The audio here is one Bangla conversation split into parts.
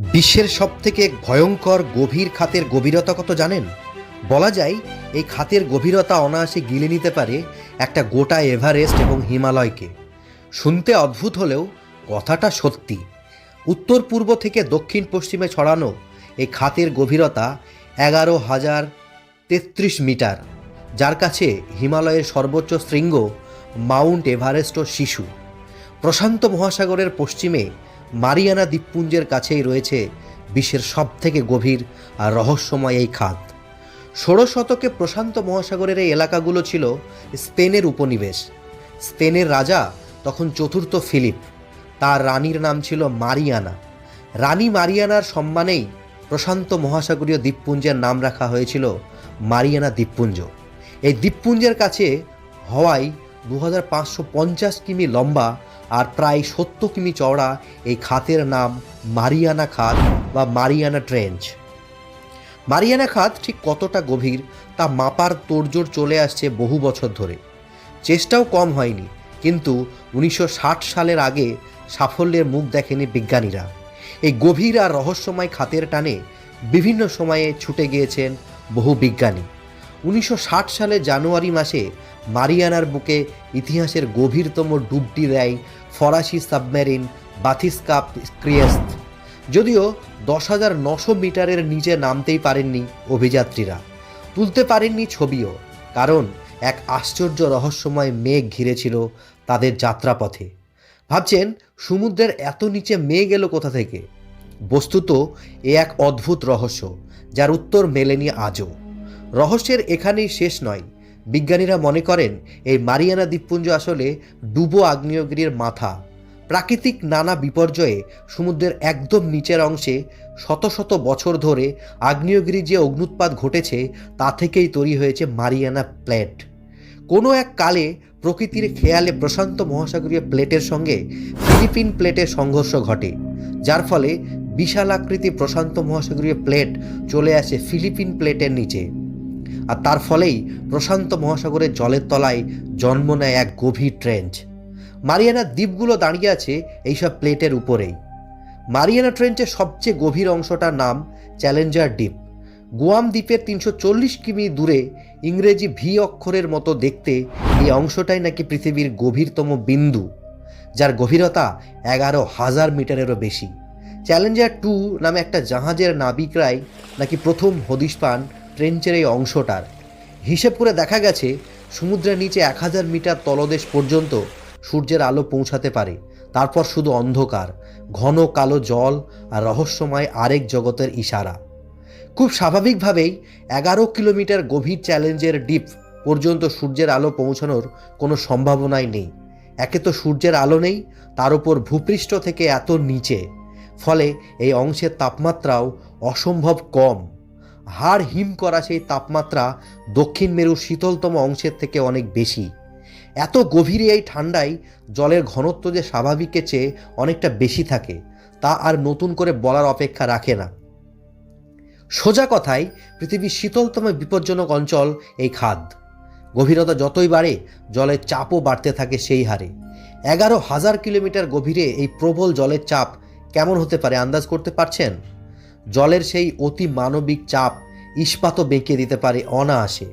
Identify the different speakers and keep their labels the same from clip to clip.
Speaker 1: বিশ্বের সবথেকে ভয়ঙ্কর গভীর খাতের গভীরতা কত জানেন? বলা যায়, এই খাতের গভীরতা অনায়াসে গিলে নিতে পারে একটা গোটা এভারেস্ট এবং হিমালয়কে। শুনতে অদ্ভুত হলেও কথাটা সত্যি। উত্তর পূর্ব থেকে দক্ষিণ পশ্চিমে ছড়ানো এই খাতের গভীরতা এগারো হাজার তেত্রিশ মিটার, যার কাছে হিমালয়ের সর্বোচ্চ শৃঙ্গ মাউন্ট এভারেস্টও শিশু। প্রশান্ত মহাসাগরের পশ্চিমে মারিয়ানা দ্বীপপুঞ্জের কাছেই রয়েছে বিশ্বের সবথেকে গভীর আর রহস্যময় এই খাত। ষোড়শ শতকে প্রশান্ত মহাসাগরের এই এলাকাগুলো ছিল স্পেনের উপনিবেশ। স্পেনের রাজা তখন চতুর্থ ফিলিপ। তার রানীর নাম ছিল মারিয়ানা। রানী মারিয়ানার সম্মানেই প্রশান্ত মহাসাগরীয় দ্বীপপুঞ্জের নাম রাখা হয়েছিল মারিয়ানা দ্বীপপুঞ্জ। এই দ্বীপপুঞ্জের কাছে হওয়ায় দু হাজার পাঁচশো পঞ্চাশ কিমি লম্বা আর প্রায় সত্তর কিমি চওড়া এই খাতের নাম মারিয়ানা খাত বা মারিয়ানা ট্রেঞ্চ। মারিয়ানা খাত ঠিক কতটা গভীর তা মাপার তোড়জোড় চলে আসছে বহু বছর ধরে। চেষ্টাও কম হয়নি, কিন্তু উনিশশো ষাট সালের আগে সাফল্যের মুখ দেখেনি বিজ্ঞানীরা। এই গভীর আর রহস্যময় খাতের টানে বিভিন্ন সময়ে ছুটে গিয়েছেন বহু বিজ্ঞানী। উনিশশো ষাট সালে জানুয়ারি মাসে মারিয়ানার বুকে ইতিহাসের গভীরতম ডুবটি দেয় ফরাসি সাবমেরিন বাথিসকাপ ক্রিয়েস্ত যদিও দশ হাজার নশো মিটারের নিচে নামতেই পারেননি অভিযাত্রীরা। তুলতে পারেননি ছবিও, কারণ এক আশ্চর্য রহস্যময় মেঘ ঘিরেছিল তাদের যাত্রাপথে। ভাবছেন, সমুদ্রের এত নিচে মেঘ এলো কোথা থেকে? বস্তুত, এ এক অদ্ভুত রহস্য, যার উত্তর মেলেনি আজও। রহস্যের এখানেই শেষ নয় বিজ্ঞানীরা মনে করেন, এই মারিয়ানা দ্বীপপুঞ্জ আসলে ডুবো আগ্নেয়গিরির মাথা। প্রাকৃতিক নানা বিপর্যয়ে সমুদ্রের একদম নিচের অংশে শত শত বছর ধরে আগ্নেয়গিরি যে অগ্নুৎপাত ঘটেছে, তা থেকেই তৈরি হয়েছে মারিয়ানা প্লেট। কোনো এক কালে প্রকৃতির খেয়ালে প্রশান্ত মহাসাগরীয় প্লেটের সঙ্গে ফিলিপিন প্লেটের সংঘর্ষ ঘটে, যার ফলে বিশাল আকৃতি প্রশান্ত মহাসাগরীয় প্লেট চলে আসে ফিলিপিন প্লেটের নিচে। আর তার ফলেই প্রশান্ত মহাসাগরের জলের তলায় জন্ম নেয় এক গভীর ট্রেঞ্চ। মারিয়ানা দ্বীপগুলো দাঁড়িয়ে আছে এইসব প্লেটের উপরেই। মারিয়ানা ট্রেঞ্চের সবচেয়ে গভীর অংশটার নাম চ্যালেঞ্জার দ্বীপ। গুয়াম দ্বীপের তিনশো চল্লিশ কিমি দূরে ইংরেজি ভি অক্ষরের মতো দেখতে এই অংশটাই নাকি পৃথিবীর গভীরতম বিন্দু, যার গভীরতা এগারো হাজার মিটারেরও বেশি। চ্যালেঞ্জার টু নামে একটা জাহাজের নাবিকরাই নাকি প্রথম হদিশ পান ট্রেঞ্চের এই অংশটার। হিসেব করে দেখা গেছে, সমুদ্রের নিচে এক হাজার মিটার তলদেশ পর্যন্ত সূর্যের আলো পৌঁছাতে পারে। তারপর শুধু অন্ধকার, ঘন কালো জল আর রহস্যময় আরেক জগতের ইশারা। খুব স্বাভাবিকভাবেই এগারো কিলোমিটার গভীর চ্যালেঞ্জের ডিপ পর্যন্ত সূর্যের আলো পৌঁছানোর কোনো সম্ভাবনাই নেই। একে তো সূর্যের আলো নেই, তার উপর ভূপৃষ্ঠ থেকে এত নিচে। ফলে এই অংশের তাপমাত্রাও অসম্ভব কম। হাড় হিম করা সেই তাপমাত্রা দক্ষিণ মেরুর শীতলতম অংশের থেকে অনেক বেশি। এত গভীরে এই ঠান্ডায় জলের ঘনত্ব যে স্বাভাবিকের চেয়ে অনেকটা বেশি থাকে, তা আর নতুন করে বলার অপেক্ষা রাখে না। সোজা কথায়, পৃথিবীর শীতলতম বিপজ্জনক অঞ্চল এই খাদ গভীরতা যতই বাড়ে, জলের চাপও বাড়তে থাকে সেই হারে। এগারো হাজার কিলোমিটার গভীরে এই প্রবল জলের চাপ কেমন হতে পারে, আন্দাজ করতে পারছেন? জলের সেই অতি মানবিক চাপ ইস্পাতও বেঁকে দিতে পারে অনায়াসে।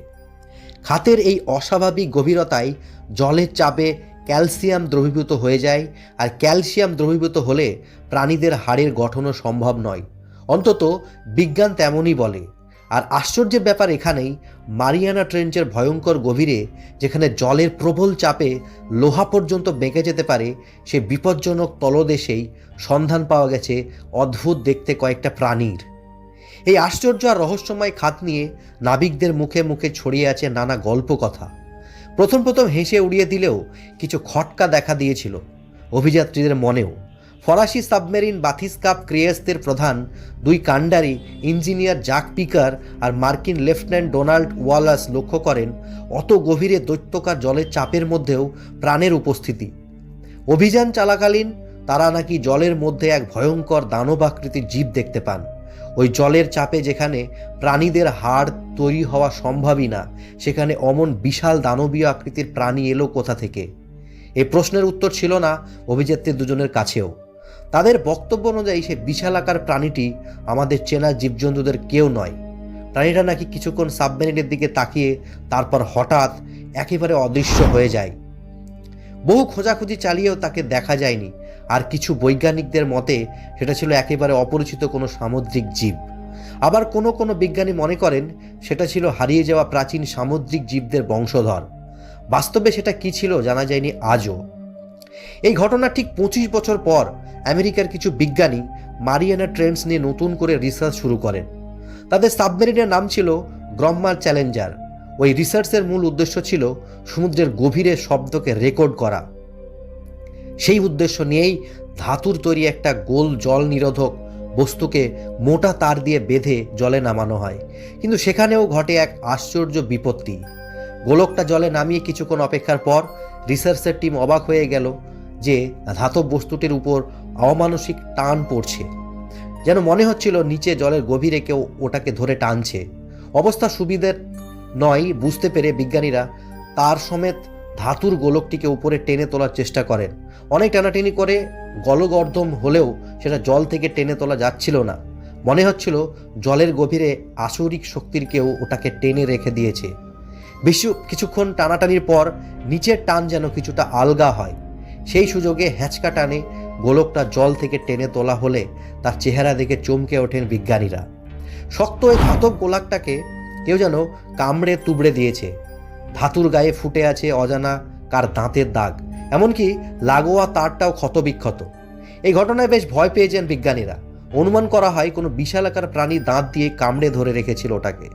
Speaker 1: খাতের এই অস্বাভাবিক গভীরতায় জলের চাপে ক্যালসিয়াম দ্রবীভূত হয়ে যায় আর ক্যালসিয়াম দ্রবীভূত হলে প্রাণীদের হাড়ের গঠনও সম্ভব নয়। অন্তত বিজ্ঞান তেমনই বলে। আর আশ্চর্যের ব্যাপার এখানেই, মারিয়ানা ট্রেঞ্চের ভয়ঙ্কর গভীরে, যেখানে জলের প্রবল চাপে লোহা পর্যন্ত বেঁকে যেতে পারে, সে বিপজ্জনক তলদেশেই সন্ধান পাওয়া গেছে অদ্ভুত দেখতে কয়েকটা প্রাণীর। এই আশ্চর্য আর রহস্যময় খাত নিয়ে নাবিকদের মুখে মুখে ছড়িয়ে আছে নানা গল্প কথা প্রথম প্রথম হেসে উড়িয়ে দিলেও কিছু খটকা দেখা দিয়েছিল অভিযাত্রীদের মনেও। ফরাসি সাবমেরিন বাথিসকাপ ক্রিয়েস্তের প্রধান, দুই কাণ্ডারি, ইঞ্জিনিয়ার জাক পিকার আর মার্কিন লেফটেন্যান্ট ডোনাল্ড ওয়ালাস লক্ষ্য করেন, অত গভীরে দৈত্যকার জলের চাপের মধ্যেও প্রাণের উপস্থিতি। অভিযান চলাকালীন তারা নাকি জলের মধ্যে এক ভয়ঙ্কর দানবাকৃতির জীব দেখতে পান। ওই জলের চাপে যেখানে প্রাণীদের হাড় তৈরি হওয়া সম্ভবই না, সেখানে অমন বিশাল দানবীয় আকৃতির প্রাণী এলো কোথা থেকে? এই প্রশ্নের উত্তর ছিল না অভিযাত্রী দুজনের কাছেও। তাদের বক্তব্য অনুযায়ী সে বিশালাকার প্রাণীটি আমাদের চেনা জীবজন্তুদের কেউ নয়। প্রাণীটা নাকি কিছুক্ষণ সাবমেরিনের দিকে তাকিয়ে তারপর হঠাৎ একেবারে অদৃশ্য হয়ে যায়। বহু খোঁজাখুঁজি চালিয়েও তাকে দেখা যায়নি। আর কিছু বৈজ্ঞানিকদের মতে, সেটা ছিল একেবারে অপরিচিত কোনো সামুদ্রিক জীব। আবার কোনো কোনো বিজ্ঞানী মনে করেন, সেটা ছিল হারিয়ে যাওয়া প্রাচীন সামুদ্রিক জীবদের বংশধর। বাস্তবে সেটা কি ছিল জানা যায়নি আজও। এই ঘটনা ঠিক পঁচিশ বছর পর আমেরিকার কিছু বিজ্ঞানী মারিয়ানা ট্রেন্ডস নিয়ে নতুন করে রিসার্চ শুরু করেন। তাদের সাবমেরিনের নাম ছিল গ্রম্মার চ্যালেঞ্জার। ওই রিসার্চের মূল উদ্দেশ্য ছিল সমুদ্রের গভীরে শব্দকে রেকর্ড করা। সেই উদ্দেশ্য নিয়েই ধাতুর তৈরি একটা গোল জল নিরোধক বস্তুকে মোটা তার দিয়ে বেঁধে জলে নামানো হয়। কিন্তু সেখানেও ঘটে এক আশ্চর্য বিপত্তি। গোলকটা জলে নামিয়ে কিছুক্ষণ অপেক্ষার পর রিসার্চের টিম অবাক হয়ে গেল যে ধাতব বস্তুটির উপর অমানসিক টান পড়ছে। যেন মনে হচ্ছিল নিচে জলের গভীরে কেউ ওটাকে ধরে টানছে। অবস্থা সুবিধের নয়, বুঝতে পেরে বিজ্ঞানীরা তার সমেত ধাতুর গোলকটিকে উপরে টেনে তোলার চেষ্টা করেন। অনেক টানাটানি করে গলগর্দম হলেও সেটা জল থেকে টেনে তোলা যাচ্ছিল না। মনে হচ্ছিল জলের গভীরে আসরিক শক্তির কেউ ওটাকে টেনে রেখে দিয়েছে। বেশি কিছুক্ষণ টানাটানির পর নিচের টান যেন কিছুটা আলগা হয়। সেই সুযোগে হ্যাঁচকা টানে গোলকটা জল থেকে টেনে তোলা হলে তার চেহারা দেখে চমকে ওঠেন বিজ্ঞানীরা। শক্ত ওই ধাতব গোলাকটাকে কেউ যেন কামড়ে তুবড়ে দিয়েছে। ধাতুর গায়ে ফুটে আছে অজানা কার দাঁতের দাগ, এমনকি লাগোয়া তারটাও ক্ষতবিক্ষত। এই ঘটনায় বেশ ভয় পেয়েছেন বিজ্ঞানীরা। অনুমান করা হয় কোনো বিশালাকার প্রাণী দাঁত দিয়ে কামড়ে ধরে রেখেছিল ওটাকে।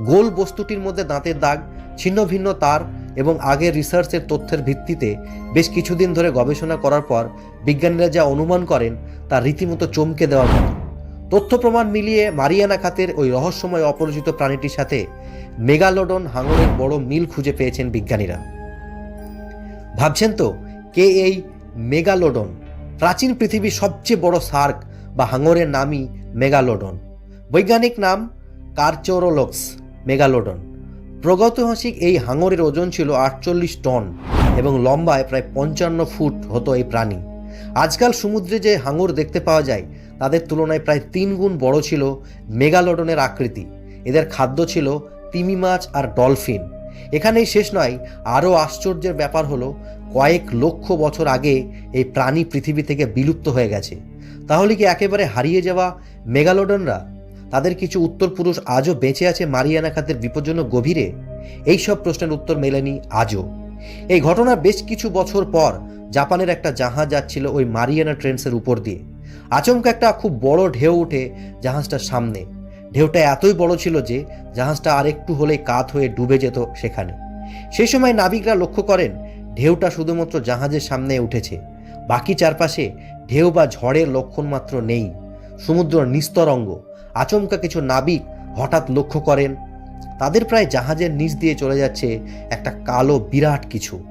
Speaker 1: গোল বস্তুটির মধ্যে দাঁতের দাগ, ছিন্ন ভিন্ন তার এবং আগের রিসার্চের তথ্যের ভিত্তিতে বেশ কিছুদিন ধরে গবেষণা করার পর বিজ্ঞানীরা যা অনুমান করেন তা রীতিমতো চমকে দেওয়ার মতো। তথ্য প্রমাণ মিলিয়ে মারিয়ানা খাতের ওই রহস্যময় অপরিচিত প্রাণীটির সাথে মেগালোডন হাঙরের বড় মিল খুঁজে পেয়েছেন বিজ্ঞানীরা। ভাবছেন তো, কে এই মেগালোডন? প্রাচীন পৃথিবীর সবচেয়ে বড় সার্ক বা হাঙরের নামই মেগালোডন। বৈজ্ঞানিক নাম কারচোরোলক্স। মেগালোডন। প্রগতহাসিক এই হাঙরের ওজন ছিল আটচল্লিশ টন এবং লম্বায় প্রায় পঞ্চান্ন ফুট হতো এই প্রাণী। আজকাল সমুদ্রে যে হাঙর দেখতে পাওয়া যায়, তাদের তুলনায় প্রায় তিন গুণ বড় ছিল মেগালোডনের আকৃতি। এদের খাদ্য ছিল তিমি মাছ আর ডলফিন। এখানেই শেষ নয়, আরও আশ্চর্যের ব্যাপার হলো, কয়েক লক্ষ বছর আগে এই প্রাণী পৃথিবী থেকে বিলুপ্ত হয়ে গেছে। তাহলে কি একেবারে হারিয়ে যাওয়া মেগালোডনরা? তাদের কিছু উত্তরপুরুষ আজও বেঁচে আছে মারিয়ানা খাতের বিপজ্জনক গভীরে? এই সব প্রশ্নের উত্তর মেলেনি আজও। এই ঘটনার বেশ কিছু বছর পর জাপানের একটা জাহাজ যাচ্ছিল ওই মারিয়ানা ট্রেন্সের উপর দিয়ে। আচমকা একটা খুব বড় ঢেউ উঠে জাহাজটার সামনে। ঢেউটা এতই বড় ছিল যে জাহাজটা আর একটু হলেই কাত হয়ে ডুবে যেত সেখানে। সেই সময় নাবিকরা লক্ষ্য করেন, ঢেউটা শুধুমাত্র জাহাজের সামনে উঠেছে। বাকি চারপাশে ঢেউ বা ঝড়ের লক্ষণ মাত্র নেই। সমুদ্র নিস্তরঙ্গ আচমকা কিছু নাবিক হঠাৎ লক্ষ্য করেন। তাদের প্রায় জাহাজের নিচ দিয়ে চলে যাচ্ছে একটা কালো বিরাট কিছু।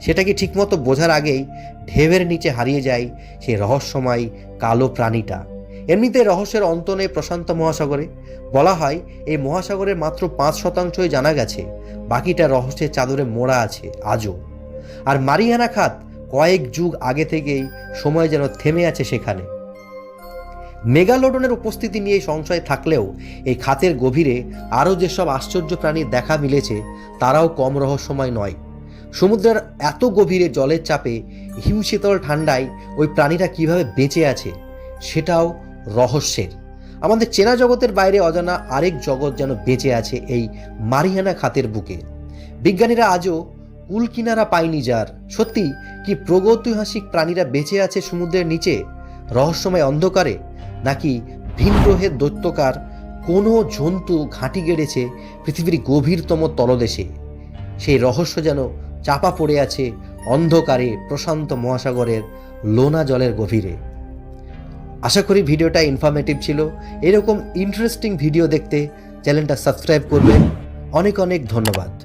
Speaker 1: সেটাকে ঠিকমতো বোঝার আগেই ঢেউয়ের নিচে হারিয়ে যায় সেই রহস্যময় কালো প্রাণীটা। এমনিতে রহস্যের অন্ত নেই প্রশান্ত মহাসাগরে। বলা হয়, এই মহাসাগরের মাত্র পাঁচ শতাংশই জানা গেছে, বাকিটা রহস্যের চাদরে মোড়া আছে আজও। আর মারিয়ানা খাত কয়েক যুগ আগে থেকেই সময় যেন থেমে আছে সেখানে। মেগালোডনের উপস্থিতি নিয়ে সংশয় থাকলেও এই খাতের গভীরে আরও যেসব আশ্চর্য প্রাণীর দেখা মিলেছে, তারাও কম রহস্যময় নয়। সমুদ্রের এত গভীরে জলের চাপে হিমশীতল ঠান্ডায় ওই প্রাণীরা কীভাবে বেঁচে আছে, সেটাও রহস্যের। আমাদের চেনা জগতের বাইরে অজানা আরেক জগৎ যেন বেঁচে আছে এই মারিয়ানা খাতের বুকে। বিজ্ঞানীরা আজও কুল কিনারা পায়নি যার। সত্যি কি প্রগৈতিহাসিক প্রাণীরা বেঁচে আছে সমুদ্রের নিচে? রহস্যময় অন্ধকারে নাকি ভিন গ্রহের দৈত্যকার কোনো জন্তু ঘাঁটি গেড়েছে পৃথিবীর গভীরতম তলদেশে? সেই রহস্য যেন চাপা পড়ে আছে অন্ধকারে প্রশান্ত মহাসাগরের লোনা জলের গভীরে। আশা করি ভিডিওটা ইনফরমেটিভ ছিল। এরকম ইন্টারেস্টিং ভিডিও দেখতে চ্যানেলটা সাবস্ক্রাইব করবেন। অনেক অনেক ধন্যবাদ।